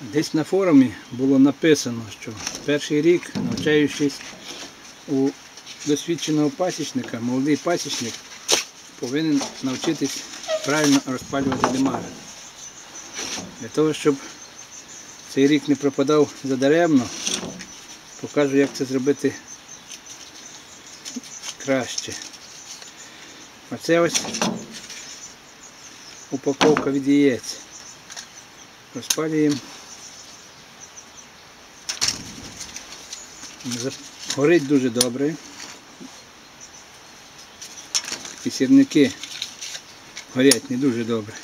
Десь на форумі було написано, що перший рік, навчаючись у досвідченого пасічника, молодий пасічник повинен навчитись правильно розпалювати димари. Для того, щоб цей рік не пропадав задаремно, покажу, як це зробити краще. Оце ось упаковка від яєць. Розпалюємо. Горить дуже добре. І сірники горять не дуже добре.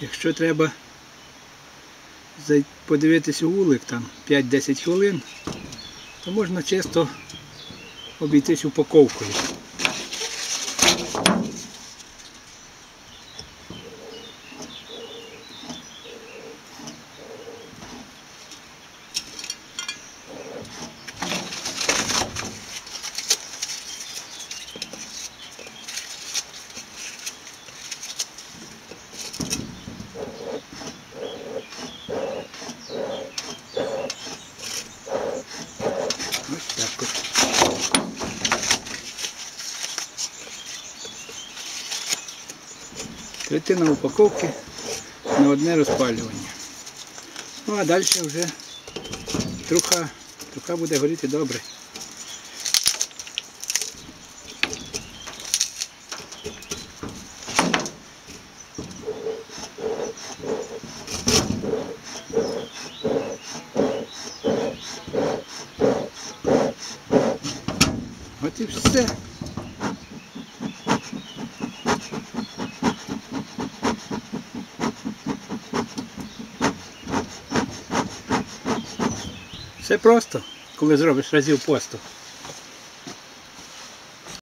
Якщо треба у вулик там 5-10 хвилин, то можна чисто обійтись упаковкою. Ось так от. Третина упаковки на одне розпалювання. Ну а далі вже труха, труха буде горіти добре. От і все. Все просто, коли зробиш разів посту.